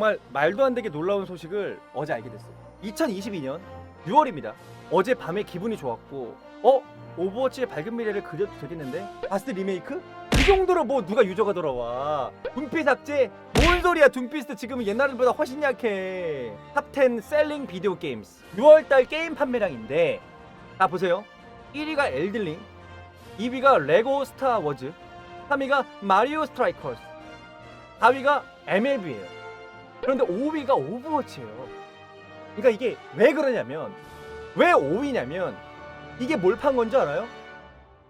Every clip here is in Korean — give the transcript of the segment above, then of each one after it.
정말 말도 안 되게 놀라운 소식을 어제 알게 됐어요. 2022년 6월입니다. 어제 밤에 기분이 좋았고, 어? 오버워치의 밝은 미래를 그려도 되겠는데? 바스 리메이크? 이 정도로 뭐 누가 유저가 돌아와? 둠피 삭제? 뭔 소리야? 둠피스트 지금은 옛날보다 훨씬 약해. 탑10 셀링 비디오 게임스. 6월달 게임 판매량인데, 자 보세요. 1위가 엘들링, 2위가 레고 스타 워즈, 3위가 마리오 스트라이커스, 4위가 MLB예요. 그런데 5위가 오버워치예요. 그러니까 이게 왜 그러냐면 왜 5위냐면 이게 뭘 판 건지 알아요?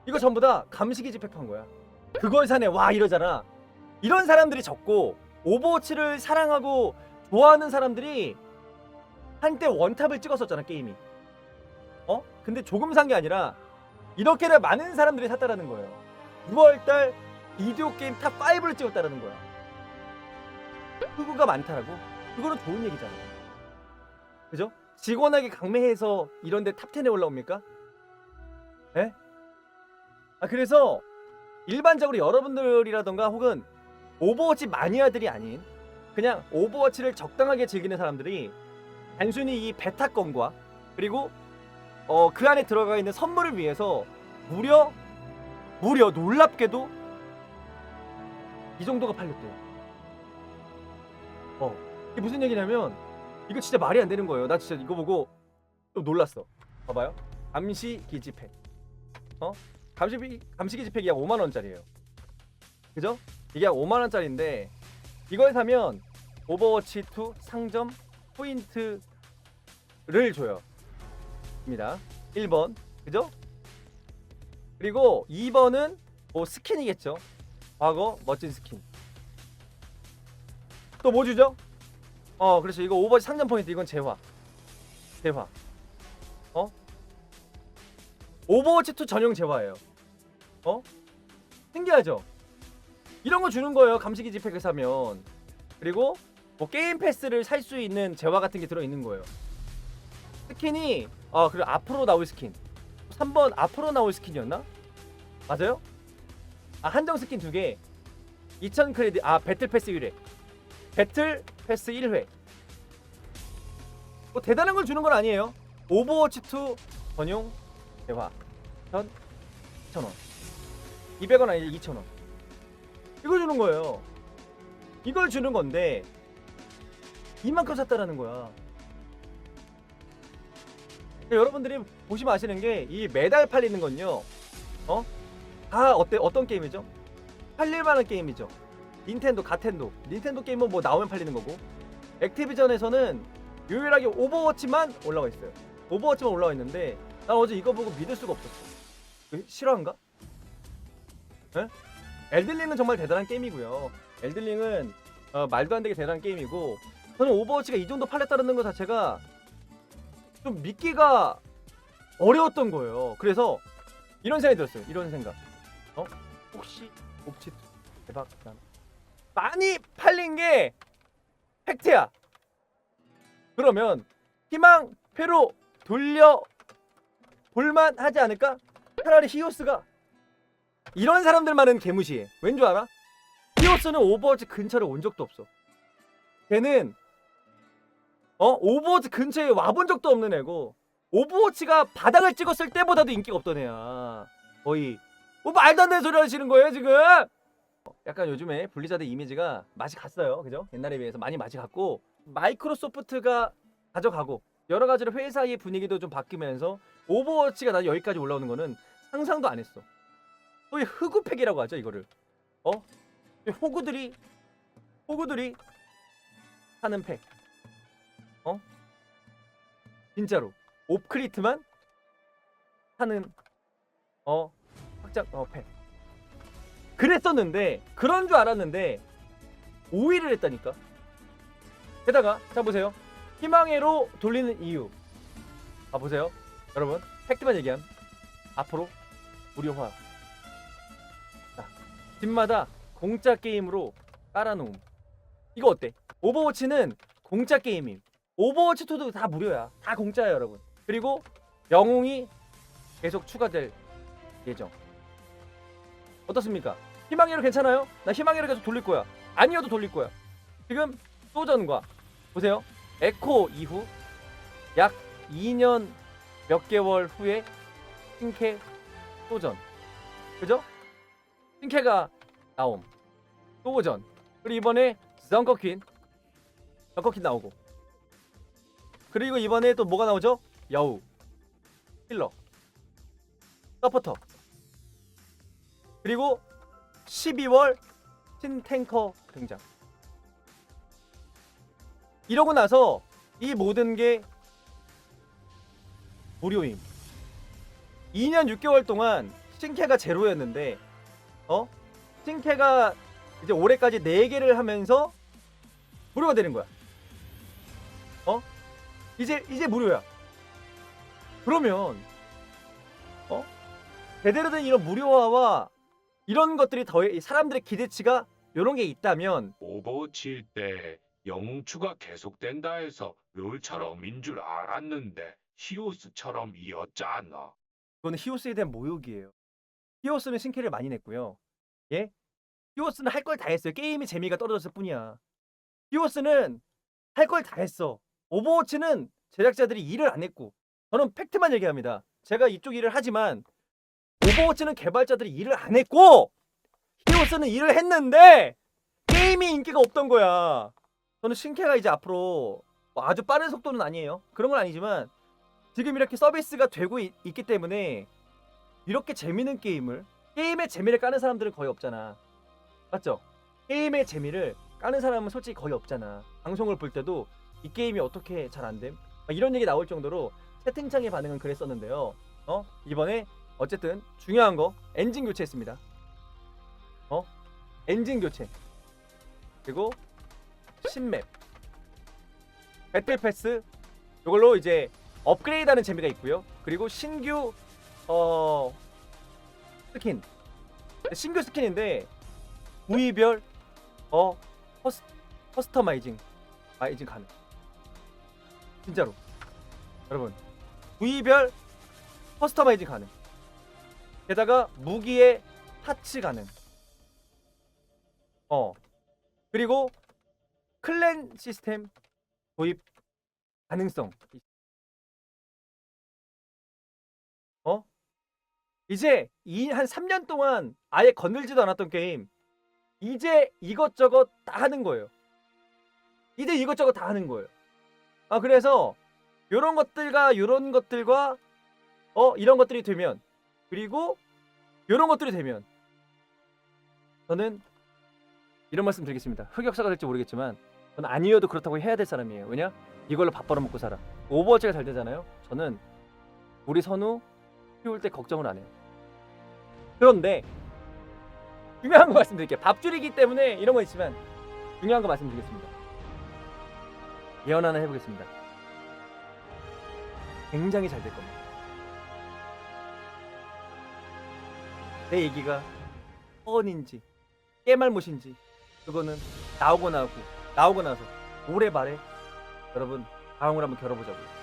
이거 전부 다 감시기 집회 판 거야. 그걸 사네 와 이러잖아. 이런 사람들이 적고 오버워치를 사랑하고 좋아하는 사람들이 한때 원탑을 찍었었잖아 게임이. 어? 근데 조금 산 게 아니라 이렇게나 많은 사람들이 샀다라는 거예요. 6월달 비디오 게임 탑 5를 찍었다라는 거야. 흑우가 많다라고? 그거는 좋은 얘기잖아. 그죠? 직원에게 강매해서 이런데 탑 10에 올라옵니까? 에? 아 그래서 일반적으로 여러분들이라던가 혹은 오버워치 마니아들이 아닌 그냥 오버워치를 적당하게 즐기는 사람들이 단순히 이 베타건과 그리고 어, 그 안에 들어가 있는 선물을 위해서 무려 무려 놀랍게도 이 정도가 팔렸대요. 어 이게 무슨 얘기냐면 이거 진짜 말이 안 되는 거예요. 나 진짜 이거 보고 좀 놀랐어. 봐봐요. 감시 기지팩. 어? 감시 감시 기지팩이 약 5만 원짜리예요. 그죠? 이게 약 5만 원짜리인데 이걸 사면 오버워치 2 상점 포인트를 줘요. 입니다. 1번. 그죠? 그리고 2번은 뭐 스킨이겠죠. 과거 멋진 스킨. 또 뭐 주죠? 어, 그렇죠. 이거 오버워치 상점 포인트 이건 재화. 재화. 어? 오버워치 2 전용 재화예요. 어? 신기하죠? 이런 거 주는 거예요. 감시기 지팩을 사면. 그리고 뭐 게임 패스를 살 수 있는 재화 같은 게 들어 있는 거예요. 스킨이 아 그리고 앞으로 나올 스킨 3번 앞으로 나올 스킨이었나? 맞아요? 아 한정 스킨 두개 2000 크레딧 아 배틀 패스 1회 배틀 패스 1회 뭐 대단한 걸 주는 건 아니에요 오버워치 2 전용 대화 1 2,000원 200원 아니지 2,000원 이걸 주는 거예요 이걸 주는 건데 이만큼 샀다라는 거야 그러니까 여러분들이 보시면 아시는 게 이 매달 팔리는 건요. 어? 다 어때 어떤 게임이죠? 팔릴 만한 게임이죠. 닌텐도, 가텐도. 닌텐도 게임은 뭐 나오면 팔리는 거고. 액티비전에서는 유일하게 오버워치만 올라와 있어요. 오버워치만 올라와 있는데 난 어제 이거 보고 믿을 수가 없었어. 왜? 실화인가? 에? 엘들링은 정말 대단한 게임이고요. 엘들링은 어, 말도 안 되게 대단한 게임이고 저는 오버워치가 이 정도 팔렸다는 것 자체가 좀 믿기가 어려웠던 거예요. 그래서 이런 생각이 들었어요. 이런 생각. 어? 혹시 옵치 대박 난 많이 팔린 게 팩트야. 그러면 희망 회로 돌려 볼만 하지 않을까? 차라리 히오스가 이런 사람들만은 개무시해. 왠 줄 알아? 히오스는 오버워치 근처를 온 적도 없어. 걔는 어 오버워치 근처에 와본 적도 없는 애고 오버워치가 바닥을 찍었을 때보다도 인기가 없던 애야 거의 뭐 말도 안 되는 소리 하시는 거예요 지금 약간 요즘에 블리자드 이미지가 맛이 갔어요. 그죠? 옛날에 비해서 많이 맛이 갔고 마이크로소프트가 가져가고 여러 가지로 회사의 분위기도 좀 바뀌면서 오버워치가 난 여기까지 올라오는 거는 상상도 안 했어. 소위 흑우팩이라고 하죠 이거를. 어? 호구들이 호구들이 하는 팩. 어? 진짜로. 옵크리트만 하는 어? 확장 어 팩. 그랬었는데 그런 줄 알았는데 5위를 했다니까. 게다가 자 보세요. 희망회로 돌리는 이유. 아 보세요. 여러분 팩트만 얘기함. 앞으로 무료화. 자, 집마다 공짜 게임으로 깔아놓음. 이거 어때? 오버워치는 공짜 게임임. 오버워치 2도 다 무료야. 다 공짜야, 여러분. 그리고 영웅이 계속 추가될 예정. 어떻습니까? 희망회로 괜찮아요? 나 희망회로 계속 돌릴 거야. 아니어도 돌릴 거야. 지금 소전과 보세요. 에코 이후 약 2년 몇 개월 후에 신캐 소전. 그죠? 신캐가 나옴. 소전. 그리고 이번에 썬커퀸. 썬커퀸 나오고. 그리고 이번에 또 뭐가 나오죠? 여우. 힐러. 서포터. 그리고 12월 신탱커 등장. 이러고 나서 이 모든 게 무료임. 2년 6개월 동안 신캐가 제로였는데 어? 신캐가 이제 올해까지 4개를 하면서 무료가 되는 거야. 어? 이제 이제 무료야. 그러면 어? 제대로 된 이런 무료화와 이런 것들이 더 사람들의 기대치가 이런 게 있다면 오버워치일 때 영웅추가 계속된다 해서 롤처럼인 줄 알았는데 히오스처럼 이었잖아. 그거는 히오스에 대한 모욕이에요. 히오스는 신캐를 많이 냈고요. 예? 히오스는 할 걸 다 했어요. 게임의 재미가 떨어졌을 뿐이야. 히오스는 할 걸 다 했어. 오버워치는 제작자들이 일을 안 했고 저는 팩트만 얘기합니다. 제가 이쪽 일을 하지만 오버워치는 개발자들이 일을 안 했고 히오스는 일을 했는데 게임이 인기가 없던 거야. 저는 신캐가 이제 앞으로 뭐 아주 빠른 속도는 아니에요. 그런 건 아니지만 지금 이렇게 서비스가 되고 있, 기 때문에 이렇게 재밌는 게임을 게임의 재미를 까는 사람들은 거의 없잖아. 맞죠? 게임의 재미를 까는 사람은 솔직히 거의 없잖아. 방송을 볼 때도 이 게임이 어떻게 잘 안 됨? 막 이런 얘기 나올 정도로 채팅창의 반응은 그랬었는데요. 어? 이번에 어쨌든 중요한 거 엔진 교체했습니다. 어? 엔진 교체. 그리고 신맵. 배틀 패스. 이걸로 이제 업그레이드하는 재미가 있고요. 그리고 신규 어 스킨 신규 스킨인데 부위별 어 커스, 커스터마이징 마이징 가능. 진짜로 여러분 부위별 커스터마이징 가능. 게다가 무기의 파츠 가능. 어 그리고 클랜 시스템 도입 가능성 어? 이제 이 한 3년 동안 아예 건들지도 않았던 게임 이제 이것저것 다 하는 거예요. 이제 이것저것 다 하는 거예요. 아 그래서 요런 것들과 요런 것들과 어 이런 것들이 되면 그리고 요런 것들이 되면 저는 이런 말씀 드리겠습니다. 흑역사가 될지 모르겠지만 저는 아니어도 그렇다고 해야 될 사람이에요. 왜냐? 이걸로 밥 벌어 먹고 살아. 오버워치가 잘 되잖아요. 저는 우리 선우 키울 때 걱정을 안 해요. 그런데 중요한 거 말씀드릴게요. 밥줄이기 때문에 이런 거 있지만 중요한 거 말씀드리겠습니다. 예언 하나 해보겠습니다. 굉장히 잘 될 겁니다. 내 얘기가 뻔인지 깨말못인지 그거는 나오고 나고 나오고 나서 올해 말에 여러분 방송을 한번 겨뤄보자고요.